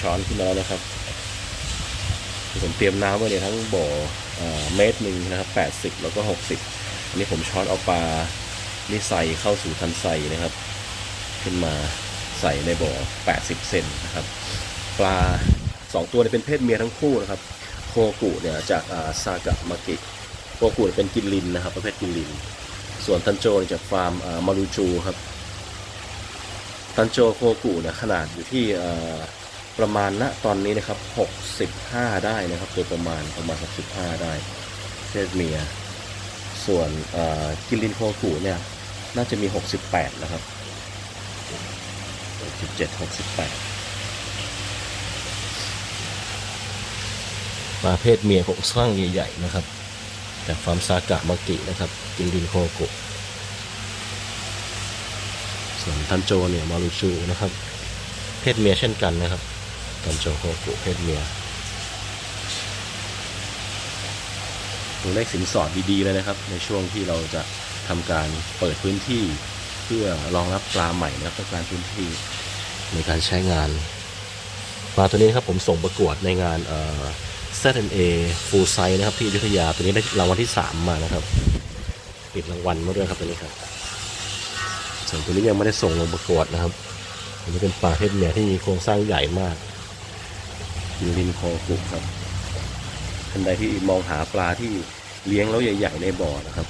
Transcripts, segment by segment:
ช้อนขึ้นมาแล้วนะครับผมเตรียมน้ำไว้เนี่ยทั้งบ่อเมตรหนึ่งนะครับแปดสิบแล้วก็หกสิบอันนี้ผมช้อนเอาปลานี่ใส่เข้าสู่ทันใส่นะครับ ขึ้นมาใส่ในบ่อ80เซนนะครับ ปลา2ตัวเนี่ยเป็นเพศเมียทั้งคู่นะครับโคกุเนี่ยจากาซากะมากิโคกุเป็นกินลินนะครับ ประเภทกินลิน ส่วนทันโจเนี่ยจากฟาร์มมารูจูครับ ทันโจโคกุเนี่ยขนาดอยู่ที่ ประมาณณตอนนี้นะครับ 65 ได้นะครับโดยประมาณประมาณ 65 ได้เพศเมีย ส่วนกิลินโคกุเนี่ย น่าจะมี 68 นะครับ 67 68ปลาเพศเมียผมสร้างใหญ่ๆนะครับ จากฟาร์มซากะมากินะครับ กินดินโคโกะส่วนทันโจเนี่ยมารูชูนะครับ เพศเมียเช่นกันนะครับ ทันโจโคโกะเพศเมียตัวเลขสินสอดดีๆเลยนะครับ ในช่วงที่เราจะทำการเปิดพื้นที่เพื่อรองรับปลาใหม่นะครับต้องการพื้นที่ในการใช้งาน ปลาตัวนี้นะครับผมส่งประกวดในงานเอ่อ ZNA Full Size นะครับที่อยุธยาตัวนี้ได้รางวัลที่ 3 มานะครับปิดรางวัลมาด้วยครับตัวนี้ครับส่วนตัวนี้ยังไม่ได้ส่งลงประกวดนะครับอันนี้เป็นปลาเพศเมียที่มีโครงสร้างใหญ่มาก ยูรินโคกุครับท่านใดที่มองหาปลาที่เลี้ยงแล้วใหญ่ ๆ ในบ่อนะครับ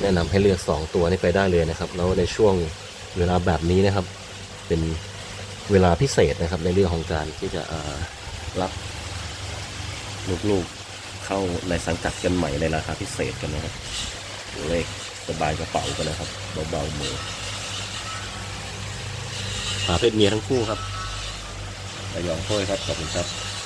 แนะนำให้เลือก 2 ตัวนี้ไปได้เลยนะครับ แล้วในช่วงเวลาแบบนี้นะครับ เป็นเวลาพิเศษนะครับ ในเรื่องของการที่จะเอ่อรับลูกๆเข้าในสังกัดกันใหม่ในราคาพิเศษกันนะครับตัวเลขสบายกระเป๋ากันนะครับเบาๆมือหาเพศเมียทั้งคู่ครับ ระยองโค้ยครับ ขอบคุณครับ